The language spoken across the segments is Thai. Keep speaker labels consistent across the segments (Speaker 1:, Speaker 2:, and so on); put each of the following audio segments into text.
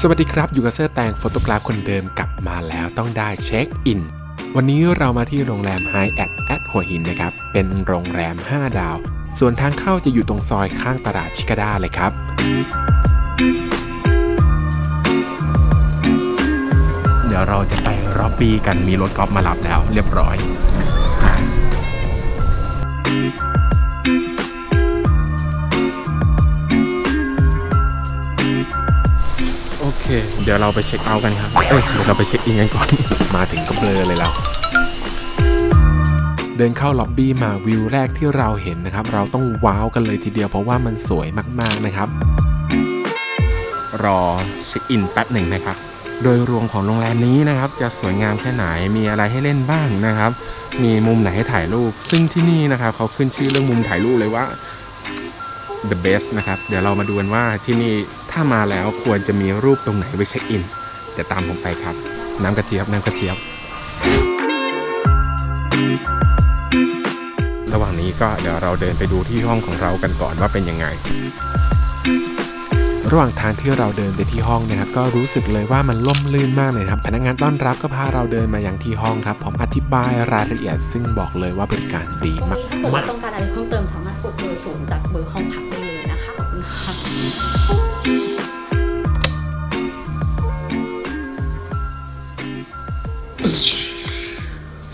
Speaker 1: สวัสดีครับอยู่กับเซอร์แตงโฟโตกราฟคนเดิมกลับมาแล้วต้องได้เช็คอิน วันนี้เรามาที่โรงแรม High at at หัวหินนะครับ เป็นโรงแรม 5 ดาว ส่วนทางเข้าจะอยู่ตรงซอยข้างตลาดชิคาด้าเลยครับ เดี๋ยวเราจะไปรอบบี้กันมีรถกอล์ฟมารับแล้วเรียบร้อย เค เดี๋ยวเราไปเช็คเอาท์กันครับ เอ้ย เดี๋ยวเราไปเช็คอินกันก่อน มาถึงก็เบลอเลยเรา เดินเข้าล็อบบี้มาวิวแรกที่เราเห็นนะครับ เราต้องว้าวกันเลยทีเดียวเพราะว่ามันสวยมากๆนะครับ รอเช็คอินแป๊บหนึ่งนะครับ โดยรวมของโรงแรมนี้นะครับ จะสวยงามแค่ไหน มีอะไรให้เล่นบ้างนะครับ มีมุมไหนให้ถ่ายรูป ซึ่งที่นี่นะครับเขาขึ้นชื่อเรื่องมุมถ่ายรูปเลยว่า the best นะครับ เดี๋ยวเรามาดูกันว่าที่นี่ ถ้ามาแล้วควรจะมีรูปตรงไหนไว้เช็คอินเดี๋ยวตามผมไปครับ น้ำกระเจี๊ยบน้ำกระเจี๊ยบ ระหว่างนี้ก็เดี๋ยวเราเดินไปดูที่ห้องของเรากันก่อนว่าเป็นยังไง ระหว่างทางที่เราเดินไปที่ห้องนะครับ ก็รู้สึกเลยว่ามันล่มลื่นมากเลยครับ พนักงานต้อนรับก็พาเราเดินมาอย่างที่ห้องครับ ผมอธิบายรายละเอียดซึ่งบอกเลยว่าบริการดีมาก
Speaker 2: ถ้าเกิดต้องการอะไรเพิ่มเติมสามารถกดเบอร์ศูนย์จากเบอร์ห้องพัก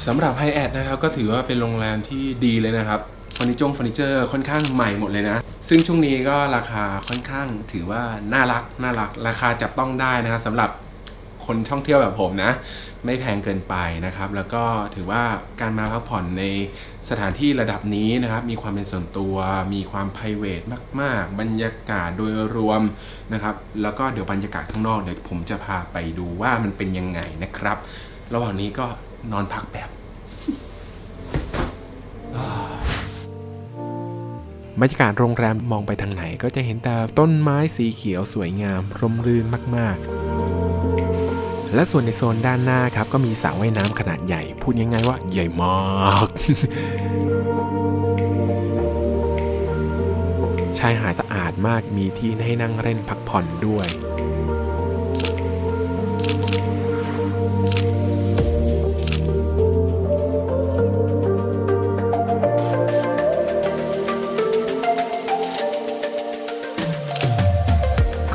Speaker 1: สำหรับไฮแอดนะครับก็ถือว่าเป็นโรงแรมที่ดีเลยนะครับเฟอร์นิจงเฟอร์นิเจอร์ค่อนข้างใหม่หมดเลยนะ ซึ่งช่วงนี้ก็ราคาค่อนข้างถือว่าน่ารักน่ารัก ราคาจับต้องได้นะครับสำหรับคนท่องเที่ยวแบบผมนะ ไม่แพงเกินไปนะครับ แล้วก็ถือว่าการมาพักผ่อนในสถานที่ระดับนี้นะครับ มีความเป็นส่วนตัว มีความ p r i v a t มาก ๆ บรรยากาศโดยรวมนะครับ แล้วก็เดี๋ยวบรรยากาศข้างนอกเดี๋ยวผมจะพาไปดูว่ามันเป็นยังไงนะครับ ระหว่างนี้ก็นอนพักแบบบรรยากาศโรงแรมมองไปทางไหนก็จะเห็นแต่ต้นไม้สีเขียวสวยงาม ร่มรื่นมาก ๆ และส่วนในโซนด้านหน้าครับ ก็มีสระว่ายน้ำขนาดใหญ่ พูดง่ายๆว่าใหญ่มากชายหาดสะอาดมากมีที่ให้นั่งเล่นพักผ่อนด้วย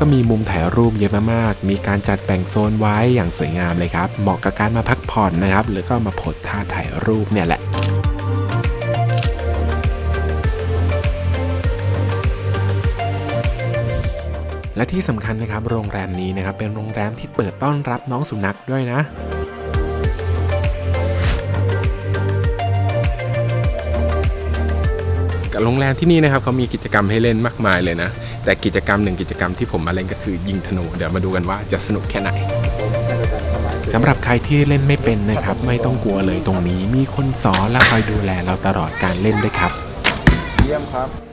Speaker 1: ก็มีมุมถ่ายรูปเยอะมากๆ มีการจัดแบ่งโซนไว้อย่างสวยงามเลยครับ เหมาะกับการมาพักผ่อนนะครับ หรือก็มาโพสท่าถ่ายรูปเนี่ยแหละและที่สำคัญนะครับโรงแรมนี้นะครับเป็นโรงแรมที่เปิดต้อนรับน้องสุนัขด้วยนะ กับโรงแรมที่นี่นะครับเขามีกิจกรรมให้เล่นมากมายเลยนะ แต่กิจกรรมหนึ่งกิจกรรมที่ผมมาเล่นก็คือยิงธนูเดี๋ยวมาดูกันว่าจะสนุกแค่ไหนสำหรับใครที่เล่นไม่เป็นนะครับ ไม่ต้องกลัวเลยตรงนี้มีคนสอนและคอยดูแลเราตลอดการเล่นด้วยครับ
Speaker 3: เยี่ยมครับ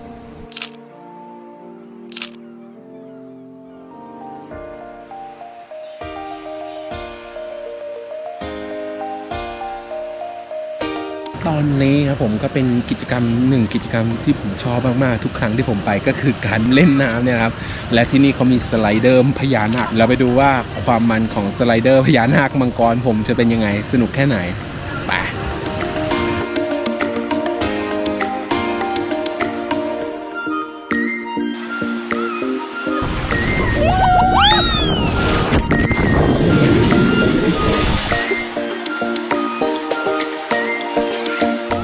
Speaker 1: ตอนนี้ครับผมก็เป็นกิจกรรมหนึ่งกิจกรรมที่ผมชอบมากๆ ทุกครั้งที่ผมไปก็คือการเล่นน้ำเนี่ยครับและที่นี่เขามีสไลเดอร์พญานาคเราไปดูว่าความมันของสไลเดอร์พญานาคมังกรผมจะเป็นยังไงสนุกแค่ไหน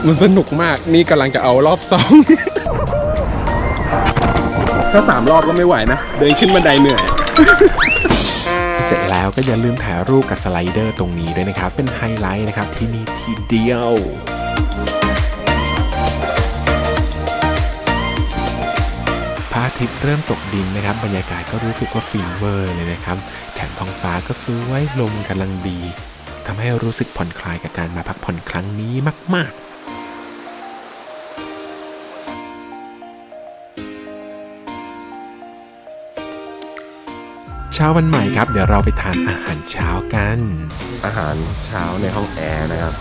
Speaker 1: มันสนุกมาก นี่กำลังจะเอารอบสอง ถ้าสามรอบก็ไม่ไหวนะ เดินขึ้นบันไดเหนื่อย เสร็จแล้วก็อย่าลืมถ่ายรูปกับสไลเดอร์ตรงนี้ด้วยนะครับ เป็นไฮไลท์นะครับที่นี่ทีเดียวพระอาทิตย์เริ่มตกดินนะครับ บรรยากาศก็รู้สึกว่าฟินเวอร์เลยนะครับ แถมท้องฟ้าก็สวยลมกำลังดีทำให้รู้สึกผ่อนคลายกับการมาพักผ่อนครั้งนี้มาก ๆ ช้าวันใหม่ครับ เดี๋ยวเราไปทานอาหารเช้ากัน อาหารเช้าในห้องแอร์นะครับ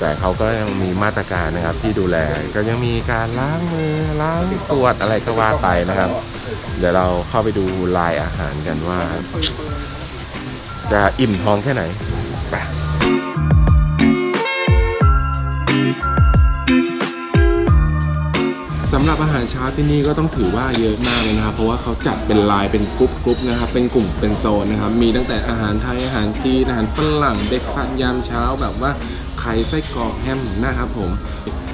Speaker 3: แต่เขาก็ยังมีมาตรการนะครับที่ดูแลก็ยังมีการล้างมือล้างตรวจอะไรก็ว่าไปนะครับ เดี๋ยวเราเข้าไปดูลายอาหารกันว่า จะอิ่มท้องแค่ไหนไป
Speaker 1: สำหรับอาหารเช้าที่นี่ก็ต้องถือว่าเยอะมากเลยนะครับ เพราะว่าเขาจัดเป็นลายเป็นกรุ๊ปกรุ๊ปนะครับ เป็นกลุ่มเป็นโซนนะครับ มีตั้งแต่อาหารไทยอาหารจีนอาหารฝรั่งเด็กฟันยามเช้าแบบว่าไข่ไส้กรอกแฮมนะครับผม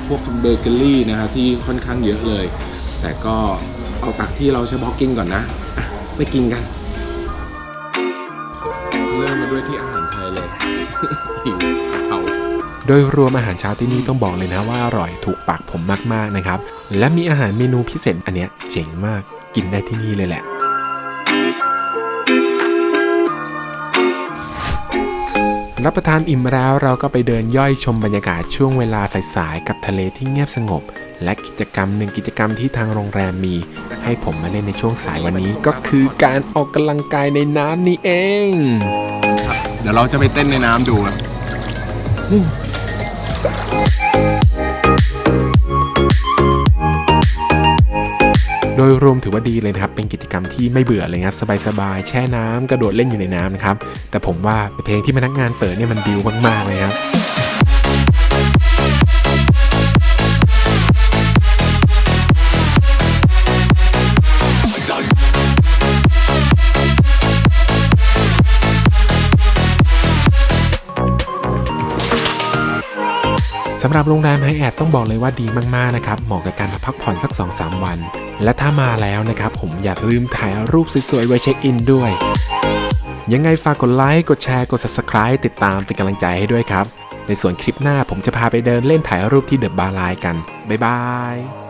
Speaker 1: พวกเบเกอรี่นะครับที่ค่อนข้างเยอะเลย แต่ก็เอาตักที่เราเฉพาะกินก่อนนะไปกินกัน เริ่มมาด้วยที่อาหารไทยเลยหิว โดยรวมอาหารเช้าที่นี่ต้องบอกเลยนะว่าอร่อยถูกปากผมมากๆนะครับ และมีอาหารเมนูพิเศษอันเนี้ยเจ๋งมากกินได้ที่นี่เลยแหละรับประทานอิ่มแล้วเราก็ไปเดินย่อยชมบรรยากาศช่วงเวลาสายๆกับทะเลที่เงียบสงบ และกิจกรรมหนึ่งกิจกรรมที่ทางโรงแรมมี ให้ผมมาเล่นในช่วงสายวันนี้ก็คือการออกกำลังกายในน้ำนี่เอง เดี๋ยวเราจะไปเต้นในน้ำดู โดยรวมถือว่าดีเลยนะครับ เป็นกิจกรรมที่ไม่เบื่อเลยครับ สบายๆ แช่น้ำกระโดดเล่นอยู่ในน้ำนะครับ แต่ผมว่าเพลงที่พนักงานเปิดเนี่ยมันดิวมากๆเลยครับสำหรับโรงแรมไฮแอดต้องบอกเลยว่าดีมาก ๆ นะครับ เหมาะกับการมาพักผ่อนสัก 2-3 วัน และถ้ามาแล้วนะครับผมอย่าลืมถ่ายรูปสวยๆไว้เช็คอินด้วย ยังไงฝากกดไลค์ กดแชร์ กด Subscribe ติดตามเป็นกำลังใจให้ด้วยครับ ในส่วนคลิปหน้าผมจะพาไปเดินเล่นถ่ายรูปที่เดอะบาร์ไลน์กัน บ๊ายบาย